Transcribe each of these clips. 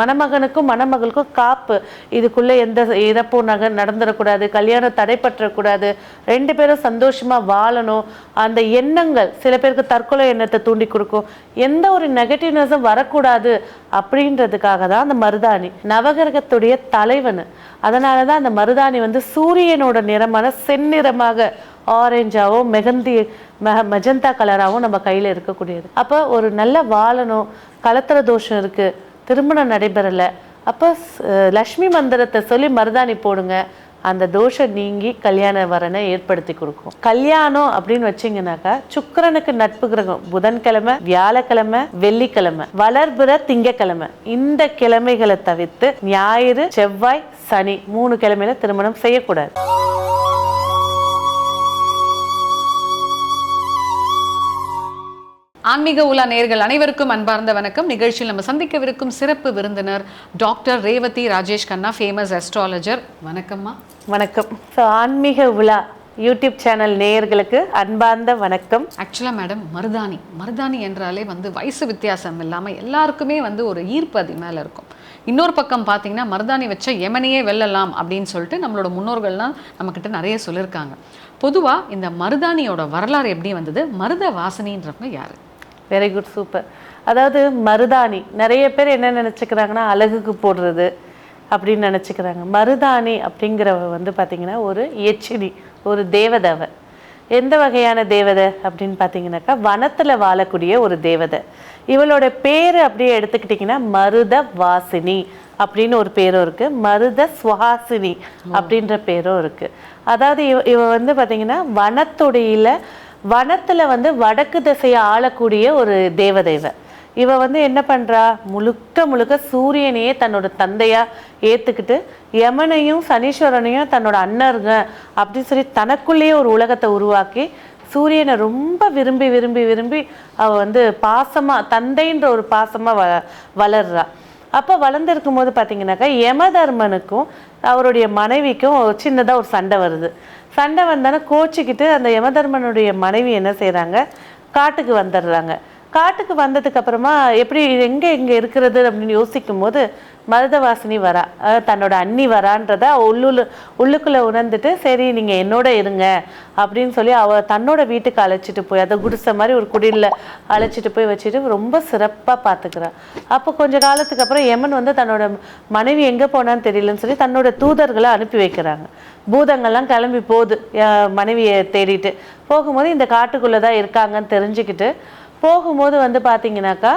மணமகனுக்கும் மணமகளுக்கும் காப்பு. இதுக்குள்ளே எந்த இறப்பும் நக நடந்துடக்கூடாது கல்யாணம் தடைப்பற்றக்கூடாது ரெண்டு பேரும் சந்தோஷமாக வாழணும். அந்த எண்ணங்கள் சில பேருக்கு தற்கொலை எண்ணத்தை தூண்டி கொடுக்கும். எந்த ஒரு நெகட்டிவ்னஸும் வரக்கூடாது அப்படின்றதுக்காக தான் அந்த மருதாணி நவகிரகத்துடைய தலைவன். அதனால தான் அந்த மருதாணி வந்து சூரியனோட நிறமான செந்நிறமாக ஆரஞ்சாவோ மெகந்தி மெ மெஜந்தா கலராகவும் நம்ம கையில் இருக்கக்கூடியது. அப்போ ஒரு நல்ல வாழணும் கலத்திர தோஷம் இருக்குது திருமணம் நடைபெறலை. அப்போ லக்ஷ்மி மந்திரத்தை சொல்லி மருதாணி போடுங்க. அந்த தோஷம் நீங்கி கல்யாண வரனை ஏற்படுத்தி கொடுக்கும். கல்யாணம் அப்படின்னு வச்சீங்கன்னாக்கா சுக்கரனுக்கு நட்பு கிரகம் புதன்கிழமை வியாழக்கிழமை வெள்ளிக்கிழமை வளர்புற திங்கக்கிழமை. இந்த கிழமைகளை தவிர்த்து ஞாயிறு செவ்வாய் சனி மூணு கிழமையில திருமணம் செய்யக்கூடாது. ஆன்மீக உலா நேர்கள் அனைவருக்கும் அன்பார்ந்த வணக்கம். நிகழ்ச்சியில் நம்ம சந்திக்கவிருக்கும் சிறப்பு விருந்தினர் doctor Revathi Rajesh Kanna famous astrologer வணக்கம்மா. வணக்கம். ஸோ ஆன்மீக உலா யூடியூப் சேனல் நேயர்களுக்கு அன்பார்ந்த வணக்கம். ஆக்சுவலாக மேடம் மருதாணி. மருதாணி என்றாலே வந்து வயசு வித்தியாசம் இல்லாமல் எல்லாருக்குமே வந்து ஒரு ஈர்ப்பு அது மேலே இருக்கும். இன்னொரு பக்கம் பார்த்தீங்கன்னா மருதாணி வச்ச எமனையே வெல்லலாம் அப்படின்னு சொல்லிட்டு நம்மளோட முன்னோர்கள்லாம் நம்மக்கிட்ட நிறைய சொல்லியிருக்காங்க பொதுவாக இந்த மருதாணியோட வரலாறு எப்படி வந்தது? மருத வாசனின்றவங்க யாரு? வெரி குட் சூப்பர் அதாவது மருதாணி நிறைய பேர் என்ன நினச்சிக்கிறாங்கன்னா அழகுக்கு போடுறது அப்படின்னு நினச்சிக்கிறாங்க. மருதாணி அப்படிங்கிறவ வந்து பார்த்திங்கன்னா ஒரு எச்சினி ஒரு தேவதவ. எந்த வகையான தேவதை அப்படின்னு பார்த்தீங்கன்னாக்கா வனத்தில் வாழக்கூடிய ஒரு தேவதை. இவளோட பேர் அப்படியே எடுத்துக்கிட்டிங்கன்னா மருத வாசினி அப்படின்னு ஒரு பேரும் இருக்குது மருத சுவாசினி அப்படின்ற பேரும் இருக்குது அதாவது இவ இவ வந்து பார்த்திங்கன்னா வனத்துடையில வனத்தில் வந்து வடக்கு திசையை ஆளக்கூடிய ஒரு தேவதேவ இவ வந்து என்ன பண்ணுறா முழுக்க முழுக்க சூரியனையே தன்னோட தந்தையாக ஏற்றுக்கிட்டு யமனையும் சனீஸ்வரனையும் தன்னோட அண்ணருங்க அப்படின்னு சொல்லி தனக்குள்ளேயே ஒரு உலகத்தை உருவாக்கி சூரியனை ரொம்ப விரும்பி விரும்பி விரும்பி அவள் வந்து பாசமாக தந்தைன்ற ஒரு பாசமாக வ வளர்றா. அப்போ வளர்ந்துருக்கும் போது பார்த்தீங்கன்னாக்கா யமதர்மனுக்கும் அவருடைய மனைவிக்கும் சின்னதாக ஒரு சண்டை வருது. சண்டை வந்தானே கோச்சிக்கிட்டு அந்த யமதர்மனுடைய மனைவி என்ன செய்கிறாங்க காட்டுக்கு வந்துடுறாங்க. காட்டுக்கு வந்ததுக்கு அப்புறமா எப்படி எங்கே இங்கே இருக்கிறது அப்படின்னு யோசிக்கும் போது மருதவாசினி வரா தன்னோட அண்ணி வரான்றத உள்ளுள்ள உள்ளுக்குள்ளே உணர்ந்துட்டு சரி நீங்கள் என்னோட இருங்க அப்படின்னு சொல்லி அவ தன்னோட வீட்டுக்கு அழைச்சிட்டு போய் அதை குடிசை மாதிரி ஒரு குடிலில் அழைச்சிட்டு போய் வச்சுட்டு ரொம்ப சிறப்பாக பார்த்துக்கிறா அப்போ கொஞ்ச காலத்துக்கு அப்புறம் யமன் வந்து தன்னோட மனைவி எங்கே போனான்னு தெரியலன்னு சொல்லி தன்னோட தூதர்களை அனுப்பி வைக்கிறாங்க. பூதங்கள்லாம் கிளம்பி போகுது மனைவியை தேடிட்டு. போகும்போது இந்த காட்டுக்குள்ளே தான் இருக்காங்கன்னு தெரிஞ்சுக்கிட்டு போகும்போது வந்து பார்த்தீங்கன்னாக்கா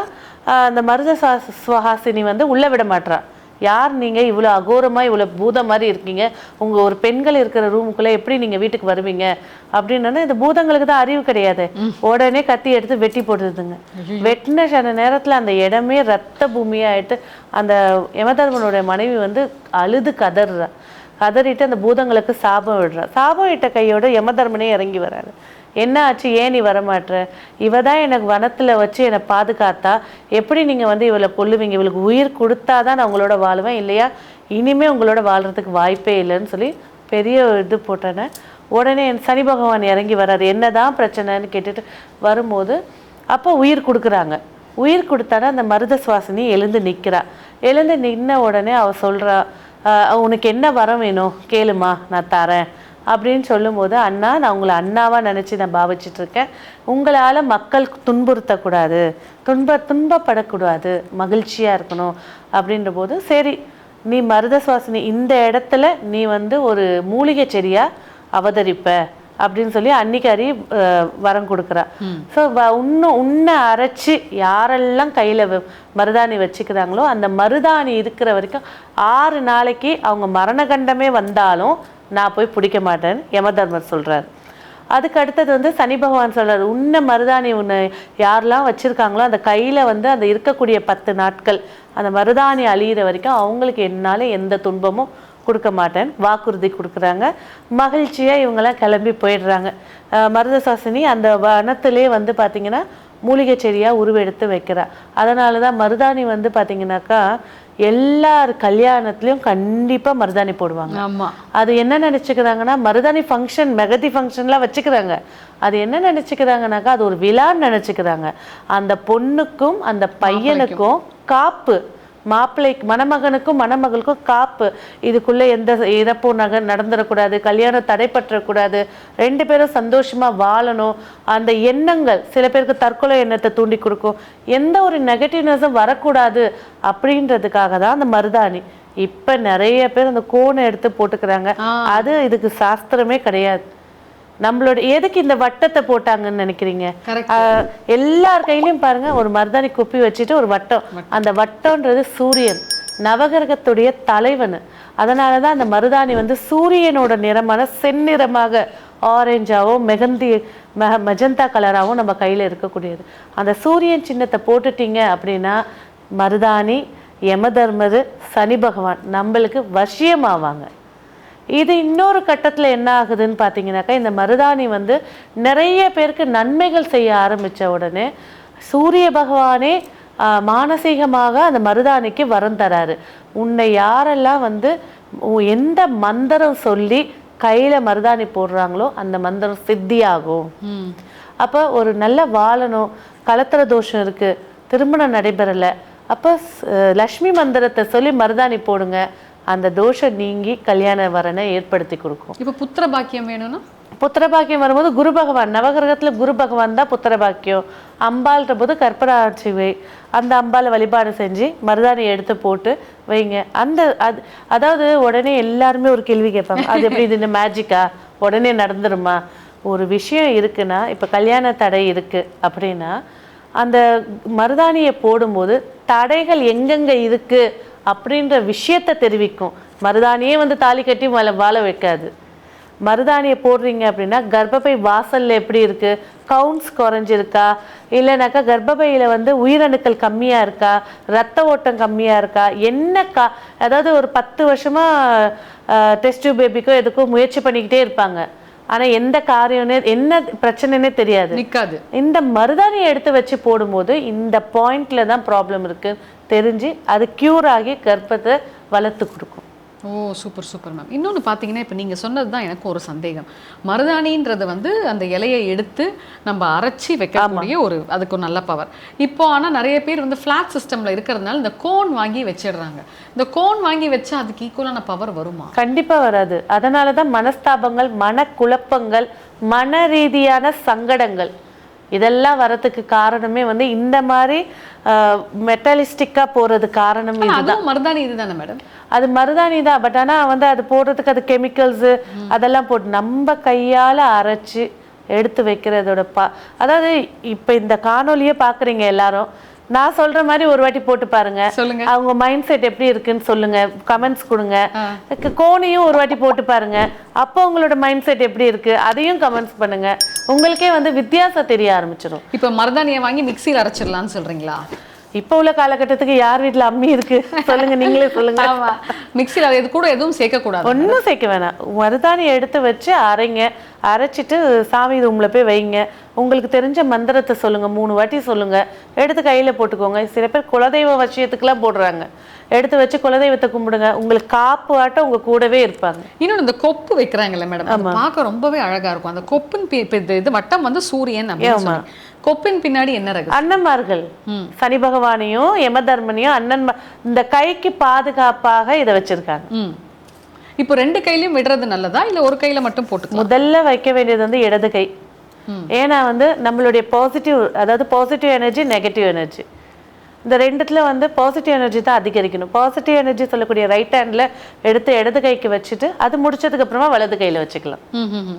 அந்த மருத சுவா- சுவஹாசினி வந்து உள்ளே விட மாட்றா. யார் நீங்கள் இவ்வளோ அகோரமாக இவ்வளோ பூதம் மாதிரி இருக்கீங்க. உங்கள் ஒரு பெண்கள் இருக்கிற ரூமுக்குள்ளே எப்படி நீங்கள் வீட்டுக்கு வருவீங்க? அப்படின்னா இந்த பூதங்களுக்கு தான் அறிவு கிடையாது. உடனே கத்தி எடுத்து வெட்டி போட்டுதுங்க வெட்டின சில நேரத்தில் அந்த இடமே ரத்த பூமியாயிட்டு அந்த யமதர்மனுடைய மனைவி வந்து அழுது கதறுறா கதறிட்டு அந்த பூதங்களுக்கு சாபம் விடுறா. சாபம் இட்ட கையோட யமதர்மனே இறங்கி வராரு. என்ன ஆச்சு? ஏன் நீ வரமாட்ற? இவ தான் எனக்கு வனத்தில் வச்சு என்னை பாதுகாத்தா? எப்படி நீங்கள் வந்து இவளை கொல்லுவீங்க? இவளுக்கு உயிர் கொடுத்தா தான் நான் உங்களோட வாழுவேன்? இல்லையா? இனிமே உங்களோட வாழ்கிறதுக்கு வாய்ப்பே இல்லைன்னு சொல்லி பெரிய இது போட்டேனே. உடனே என் சனி பகவான் இறங்கி வராரு. என்னதான் பிரச்சனைன்னு கேட்டுட்டு வரும்போது அப்போ உயிர் கொடுக்குறாங்க. உயிர் கொடுத்தானே அந்த மருத சுவாசினி எழுந்து நிற்கிறா எழுந்து நின்ன உடனே அவள் சொல்கிறா உனக்கு என்ன வரம் வேணும்? கேளுமா நான் தரேன். அப்படின்னு சொல்லும்போது அண்ணா நான் உங்களை அண்ணாவாக நினச்சி நான் பாவிச்சிட்டு இருக்கேன் உங்களால் மக்கள் துன்புறுத்தக்கூடாது. துன்ப துன்பப்படக்கூடாது. மகிழ்ச்சியாக இருக்கணும். அப்படின்ற போது சரி நீ மருத சுவாசினி இந்த இடத்துல நீ வந்து ஒரு மூலிகை செடியாக அவதரிப்ப. அப்படின்னு சொல்லி அன்னிக்காரி வரம் கொடுக்குறா. ஸோ இன்னும் உன்னை அரைச்சி யாரெல்லாம் கையில் மருதாணி வச்சுக்கிறாங்களோ அந்த மருதாணி இருக்கிற வரைக்கும் ஆறு நாளைக்கு அவங்க மரணகண்டமே வந்தாலும் நான் போய் பிடிக்க மாட்டேன்னு யமதர்மர் சொல்கிறார் அதுக்கு அடுத்தது வந்து சனி பகவான் சொல்கிறார் உன்னை மருதாணி உன்னை யாரெல்லாம் வச்சுருக்காங்களோ அந்த கையில் வந்து அந்த இருக்கக்கூடிய பத்து நாட்கள் அந்த மருதாணி அழியிற வரைக்கும் அவங்களுக்கு என்னால் எந்த துன்பமும் கொடுக்க மாட்டேன் வாக்குறுதி கொடுக்குறாங்க. மகிழ்ச்சியாக இவங்கெல்லாம் கிளம்பி போயிடுறாங்க. மருத சாசினி அந்த வனத்திலே வந்து பார்த்திங்கன்னா மூலிகை செடியா உருவெடுத்து வைக்கிறா. அதனால தான் மருதாணி வந்து பாத்தீங்கன்னாக்கா எல்லார் கல்யாணத்துலயும் கண்டிப்பா மருதாணி போடுவாங்க. ஆமா. அது என்ன நினைச்சுக்கிறாங்கன்னா மருதாணி ஃபங்க்ஷன் மெகதி ஃபங்க்ஷன்லாம் வச்சுக்கிறாங்க. அது என்ன நினைச்சுக்கிறாங்கனாக்கா அது ஒரு விழான்னு நினைச்சுக்கிறாங்க. அந்த பொண்ணுக்கும் அந்த பையனுக்கும் காப்பு. மாப்பிள்ளைக்கு மணமகனுக்கும் மணமகளுக்கும் காப்பு. இதுக்குள்ள எந்த இறப்பும் நக நடந்துடக்கூடாது கல்யாணம் தடைப்பற்றக்கூடாது ரெண்டு பேரும் சந்தோஷமா வாழணும். அந்த எண்ணங்கள் சில பேருக்கு தற்கொலை எண்ணத்தை தூண்டி கொடுக்கும். எந்த ஒரு நெகட்டிவ்னஸும் வரக்கூடாது அப்படின்றதுக்காக தான் அந்த மருதாணி. இப்ப நிறைய பேர் அந்த கோனை எடுத்து போட்டுக்கிறாங்க. அது இதுக்கு சாஸ்திரமே கிடையாது. நம்மளோட எதுக்கு இந்த வட்டத்தை போட்டாங்கன்னு நினைக்கிறீங்க? எல்லார் கையிலயும் பாருங்க ஒரு மருதாணி குப்பி வச்சுட்டு ஒரு வட்டம். அந்த வட்டம்ன்றது சூரியன் நவகிரகத்துடைய தலைவன். அதனால தான் அந்த மருதாணி வந்து சூரியனோட நிறமான செந்நிறமாக ஆரஞ்சாவோ மெகந்தி மெ மெஜந்தா கலராகவும் நம்ம கையில் இருக்கக்கூடியது. அந்த சூரியன் சின்னத்தை போட்டுட்டீங்க அப்படின்னா மருதாணி யமதர்மரு சனி பகவான் நம்மளுக்கு வசியமாவாங்க. இது இன்னொரு கட்டத்தில் என்ன ஆகுதுன்னு பார்த்தீங்கன்னாக்கா இந்த மருதாணி வந்து நிறைய பேருக்கு நன்மைகள் செய்ய ஆரம்பித்த உடனே சூரிய பகவானே மானசீகமாக அந்த மருதாணிக்கு வரம் தராரு. உன்னை யாரெல்லாம் வந்து எந்த மந்திரம் சொல்லி கையில் மருதாணி போடுறாங்களோ அந்த மந்திரம் சித்தியாகும். அப்போ ஒரு நல்ல வாழணும் கலத்திர தோஷம் இருக்கு திருமணம் நடைபெறல அப்போ லக்ஷ்மி மந்திரத்தை சொல்லி மருதாணி போடுங்க அந்த தோஷம் நீங்கி கல்யாண வரனை ஏற்படுத்தி கொடுக்கும். இப்போ புத்திர பாக்கியம் வேணும்னா? புத்திர பாக்கியம் வரும்போது குரு பகவான் நவகிரகத்துல குரு பகவான் தான் புத்திர பாக்கியம். அம்பாள்ன்ற போது கற்பராட்சி வை. அந்த அம்பாளை வழிபாடு செஞ்சு மருதாணி எடுத்து போட்டு வைங்க. அந்த அது அதாவது உடனே எல்லாருமே ஒரு கேள்வி கேட்பாங்க. அது எப்படி இது இந்த மேஜிக்கா உடனே நடந்துருமா? ஒரு விஷயம் இருக்குன்னா இப்போ கல்யாண தடை இருக்கு அப்படின்னா அந்த மருதாணியை போடும்போது தடைகள் எங்கெங்க இருக்கு? அப்படின்ற விஷயத்தை தெரிவிக்கும். மருதாணியே வந்து தாலி கட்டி வாழ வாழ வைக்காது. மருதாணியை போடுறீங்க அப்படின்னா கர்ப்பப்பை வாசல்ல எப்படி இருக்கு? கவுண்ட்ஸ் குறைஞ்சிருக்கா? இல்லைனாக்கா கர்ப்பப்பையில வந்து உயிரணுக்கள் கம்மியா இருக்கா? ரத்த ஓட்டம் கம்மியா இருக்கா? என்ன கா அதாவது ஒரு பத்து வருஷமா டெஸ்ட் பேபிக்கோ எதுக்கோ முயற்சி பண்ணிக்கிட்டே இருப்பாங்க. ஆனா எந்த காரியம்னே என்ன பிரச்சனைனே தெரியாது. நிக்காது. இந்த மருதாணியை எடுத்து வச்சு போடும்போது இந்த பாயிண்ட்ல தான் ப்ராப்ளம் இருக்கு. தெரிஞ்சு அது க்யூர் ஆகி கர்ப்பத்தை வளர்த்து கொடுக்கும். Oh super super ma'am. இன்னொன்று பார்த்தீங்கன்னா இப்போ நீங்கள் சொன்னது தான் எனக்கு ஒரு சந்தேகம். மருதாணின்றது வந்து அந்த இலையை எடுத்து நம்ம அரைச்சி வைக்கக்கூடிய ஒரு அதுக்கு ஒரு நல்ல பவர் இப்போ ஆனால் நிறைய பேர் வந்து ஃப்ளாட் சிஸ்டமில் இருக்கிறதுனால இந்த கோன் வாங்கி வச்சிடுறாங்க. இந்த கோன் வாங்கி வச்சா அதுக்கு ஈக்குவலான பவர் வருமா? கண்டிப்பா வராது. அதனால தான் மனஸ்தாபங்கள் மனக்குழப்பங்கள் மன ரீதியான சங்கடங்கள் இதெல்லாம் வரதுக்கு காரணமே வந்து இந்த மாதிரி மெட்டலிஸ்டிக்கா போறது காரணம் ஆனா இது அதுவும் மருதாணி இதுதானே மேடம் அது மருதாணி தான். பட் ஆனா வந்து அது போடுறதுக்கு அது கெமிக்கல்ஸ் அதெல்லாம் போட்டு நம்ம கையால அரைச்சு எடுத்து வைக்கிறதோட பா அதாவது இப்ப இந்த காணொலியே பாக்குறீங்க எல்லாரும். நான் சொல்ற மாதிரி ஒரு வாட்டி போட்டு பாருங்க. சொல்லுங்க. அவங்க மைண்ட் செட் எப்படி இருக்குன்னு சொல்லுங்க. கமெண்ட்ஸ் கொடுங்க. க- கோணையும் ஒரு வாட்டி போட்டு பாருங்க. அப்போ உங்களோட மைண்ட் செட் எப்படி இருக்கு? அதையும் கமெண்ட்ஸ் பண்ணுங்க. உங்களுக்கே வந்து வித்தியாசம் தெரிய ஆரம்பிச்சிடும் இப்போ மருதாணியை வாங்கி மிக்சியில் அரைச்சிடலாம்னு சொல்றீங்களா? இப்போ உள்ள காலகட்டத்துக்கு யார் வீட்ல அம்மி இருக்கு? சொல்லுங்க நீங்களே சொல்லுங்க. ஆமா. மிக்சியில் இது கூட எதுவும் சேர்க்கக்கூடாது. ஒன்றும் சேர்க்க வேணாம். மருதாணியை எடுத்து வச்சு அரைங்க. அரைச்சிட்டு சாமி ரூம்ல போய் வைங்க. உங்களுக்கு தெரிஞ்ச மந்திரத்தை சொல்லுங்க. மூணு வாட்டி சொல்லுங்க. எடுத்து கையில போட்டுக்கோங்க. சில பேர் குலதெய்வ விஷயத்துக்குலாம் போடுறாங்க. எடுத்து வச்சு குலதெய்வத்தை கும்பிடுங்க. உங்களுக்கு காப்பு ஆட்டம் உங்க கூடவே இருப்பாங்க. இன்னொன்று இந்த கொப்பு வைக்கிறாங்கல்ல மேடம் பார்க்க ரொம்பவே அழகா இருக்கும். அந்த கொப்பின் பி- இப்ப இது- வட்டம் வந்து சூரியன் அப்படின்னு கொப்பின் பின்னாடி என்ன அண்ணன்மார்கள். சனி பகவானையும் யமதர்மனையும் அண்ணன் இந்த கைக்கு பாதுகாப்பாக இதை வச்சிருக்காங்க. இப்போ ரெண்டு கையிலயும் விடுறது நல்லதா? இல்ல ஒரு கையில மட்டும் போட்டுக்கலாம்? முதல்ல வைக்க வேண்டியது வந்து இடது கை. ஏன்னா வந்து நம்மளுடைய பாசிட்டிவ் அதாவது பாசிட்டிவ் எனர்ஜி நெகட்டிவ் எனர்ஜி இந்த ரெண்டுத்துல வந்து பாசிட்டிவ் எனர்ஜி தான் அதிகரிக்கணும். பாசிட்டிவ் எனர்ஜி சொல்லக்கூடிய ரைட் ஹேண்ட்ல எடுத்து இடது கைக்கு வச்சுட்டு அது முடிச்சதுக்கு அப்புறமா வலது கையில வச்சுக்கலாம்.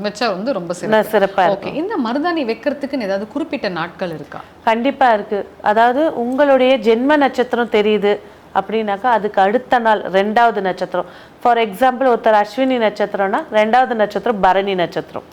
வச்சா வந்து ரொம்ப சிறப்பு. ஓகே. இந்த மருதாணி வைக்கிறதுக்குன்னு ஏதாவது குறிப்பிட்ட நாட்கள் இருக்கா? கண்டிப்பா இருக்கு. அதாவது உங்களுடைய ஜென்ம நட்சத்திரம் தெரியுது. அப்படின்னாக்கா அதுக்கு அடுத்த நாள் ரெண்டாவது நட்சத்திரம். ஃபார் எக்ஸாம்பிள் ஒருத்தர் அஸ்வினி நட்சத்திரம்னா ரெண்டாவது நட்சத்திரம் பரணி நட்சத்திரம்.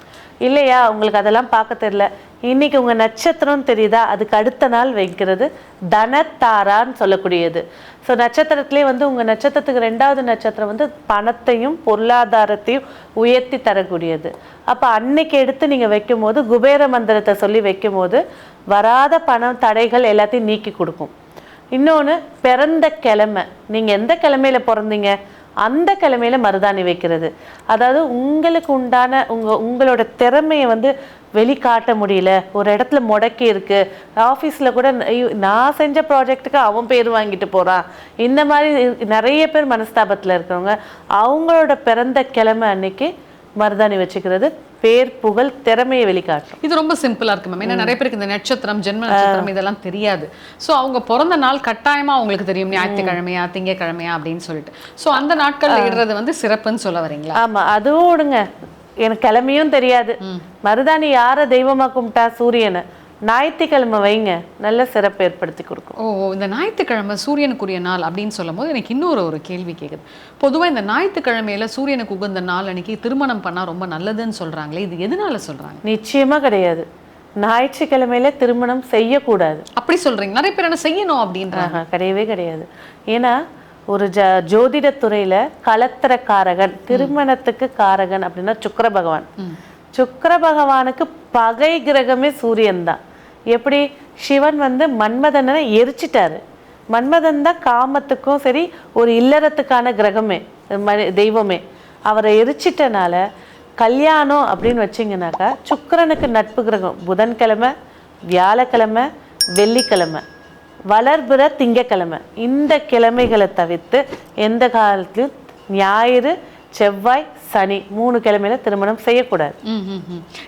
இல்லையா? உங்களுக்கு அதெல்லாம் பார்க்க தெரியல. இன்னைக்கு உங்கள் நட்சத்திரம் தெரியுதா? அதுக்கு அடுத்த நாள் வைக்கிறது தனத்தாரான்னு சொல்லக்கூடியது. ஸோ நட்சத்திரத்திலே வந்து உங்கள் நட்சத்திரத்துக்கு ரெண்டாவது நட்சத்திரம் வந்து பணத்தையும் பொருளாதாரத்தையும் உயர்த்தி தரக்கூடியது. அப்போ அன்னைக்கு எடுத்து நீங்கள் வைக்கும் போது குபேர மந்திரத்தை சொல்லி வைக்கும் போது வராத பணம் தடைகள் எல்லாத்தையும் நீக்கி கொடுக்கும். இன்னொன்று பிறந்த கிழமை. நீங்கள் எந்த கிழமையில் பிறந்தீங்க? அந்த கிழமையில மருதாணி வைக்கிறது. அதாவது உங்களுக்கு உண்டான உங்கள் உங்களோட திறமையை வந்து வெளிக்காட்ட முடியல. ஒரு இடத்துல முடக்கி இருக்கு. ஆஃபீஸில் கூட ஐயோ, நான் செஞ்ச ப்ராஜெக்ட்டுக்கு அவன் பேர் வாங்கிட்டு போகிறான் இந்த மாதிரி நிறைய பேர் மனஸ்தாபத்தில் இருக்கிறவங்க. அவங்களோட பிறந்த கிழமை அன்னைக்கு மருதாணி வச்சுக்கிறது. பேர் புகழ் திறமையை வெளிக்காட்டும். இது ரொம்ப சிம்பிளா இருக்கு மேம் ஏன்னா நிறைய பேருக்கு இந்த நட்சத்திரம் ஜென்ம நட்சத்திரம் இதெல்லாம் தெரியாது. சோ அவங்க பிறந்த நாள் கட்டாயமா அவங்களுக்கு தெரியும். ஞாயிற்றுக்கிழமையா திங்கக்கிழமையா அப்படின்னு சொல்லிட்டு. சோ அந்த நாட்கள்ல இடுறது வந்து சிறப்புன்னு சொல்ல வரீங்களா? ஆமா. அதுவும் விடுங்க எனக்கு கிழமையும் தெரியாது. மருதாணி யாரை தெய்வமா கும்பிட்டா? சூரியனை. ஞாயிற்றுக்கிழமை வைங்க. நல்ல சிறப்பு ஏற்படுத்தி கொடுக்கும். ஓ இந்த ஞாயிற்றுக்கிழமை சூரியனுக்குரிய நாள் அப்படின்னு சொல்லும் போது எனக்கு இன்னொரு ஒரு கேள்வி கேக்குது. பொதுவா இந்த ஞாயிற்றுக்கிழமையில சூரியனுக்கு உகந்த நாள் அன்னைக்கு திருமணம் பண்ணா ரொம்ப நல்லதுன்னு சொல்றாங்களே இது எதனால சொல்றாங்க? நிச்சயமா கிடையாது. ஞாயிற்றுக்கிழமையில திருமணம் செய்யக்கூடாது. அப்படி சொல்றீங்க. நிறைய பேர் என்ன செய்யணும் அப்படின்றாங்க. கிடையவே கிடையாது. ஏன்னா ஒரு ஜ ஜோதிடத்துறையில கலத்திரக்காரகன் திருமணத்துக்கு காரகன் அப்படின்னா சுக்கிர பகவான். சுக்கிர பகவானுக்கு பகை கிரகமே சூரியன் தான் எப்படி? சிவன் வந்து மன்மதனை எரிச்சிட்டாரு. மன்மதன் தான் காமத்துக்கும் சரி ஒரு இல்லறத்துக்கான கிரகமே தெய்வமே. அவரை எரிச்சிட்டனால கல்யாணம் அப்படின்னு வச்சிங்கனாக்கா சுக்கரனுக்கு நட்பு கிரகம் புதன்கிழமை வியாழக்கிழமை வெள்ளிக்கிழமை வளர்பிற திங்கக்கிழமை. இந்த கிழமைகளை தவிர்த்து எந்த காலத்திலும் ஞாயிறு செவ்வாய் சனி மூணு கிழமையில திருமணம் செய்யக்கூடாது.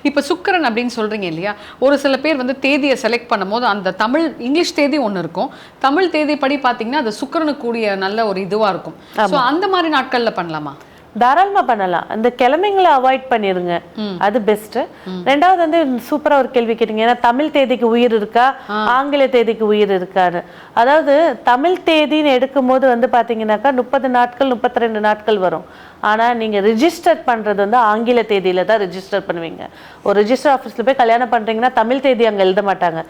இப்ப சுக்கிரன் அப்படின்னு சொல்றீங்க இல்லையா? ஒரு சில பேர் வந்து தேதியை செலக்ட் பண்ணும்போது அந்த தமிழ் இங்கிலீஷ் தேதி ஒண்ணு இருக்கும். தமிழ் தேதி படி பாத்தீங்கன்னா அது சுக்கிரனுக்கு கூடிய நல்ல ஒரு இதுவா இருக்கும். சோ அந்த மாதிரி நாட்கள்ல பண்ணலாமா? தாராளமா பண்ணலாம். அந்த கிழமைங்களை அவாய்ட் பண்ணிருங்க. அது பெஸ்ட் ரெண்டாவது வந்து சூப்பரா ஒரு கேள்வி கேட்டீங்க. ஏன்னா தமிழ் தேதிக்கு உயிர் இருக்கா? ஆங்கில தேதிக்கு உயிர் இருக்கான்னு. அதாவது தமிழ் தேதின்னு எடுக்கும்போது வந்து பாத்தீங்கன்னாக்கா முப்பது நாட்கள் முப்பத்தி ரெண்டு நாட்கள் வரும். ஆனா நீங்க ரிஜிஸ்டர் பண்றது வந்து ஆங்கில தேதியில தான் ரிஜிஸ்டர் பண்ணுவீங்க. ஒரு ரிஜிஸ்டர் ஆஃபீஸ்ல போய் கல்யாணம் பண்றீங்கன்னா தமிழ் தேதி அங்க எழுத மாட்டாங்க.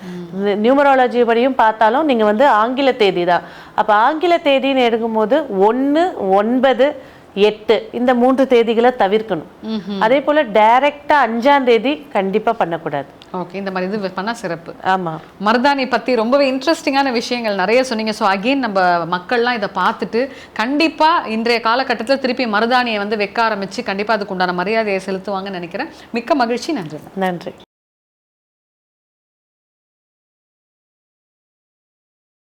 நியூமராலஜி படியும் பார்த்தாலும் நீங்க வந்து ஆங்கில தேதி தான். அப்ப ஆங்கில தேதின்னு எடுக்கும்போது ஒண்ணு ஒன்பது எட்டு. இந்த மூன்று தேதிகளை தவிர்க்கணும். அதே போல டைரக்டா அஞ்சாம் தேதி கண்டிப்பா பண்ணக்கூடாது. ஓகே இந்த மாதிரி இது பண்ணா சிறப்பு. ஆமா. மருதாணி பத்தி ரொம்பவே இன்ட்ரெஸ்டிங்கான விஷயங்கள் நிறைய சொன்னீங்க. ஸோ அகெயின் நம்ம மக்கள்லாம் இதை பார்த்துட்டு கண்டிப்பா இன்றைய காலகட்டத்தில் திருப்பி மருதாணியை வந்து வைக்க ஆரம்பிச்சு கண்டிப்பா அதுக்கு உண்டான மரியாதையை செலுத்துவாங்கன்னு நினைக்கிறேன். மிக்க மகிழ்ச்சி. நன்றி. நன்றி.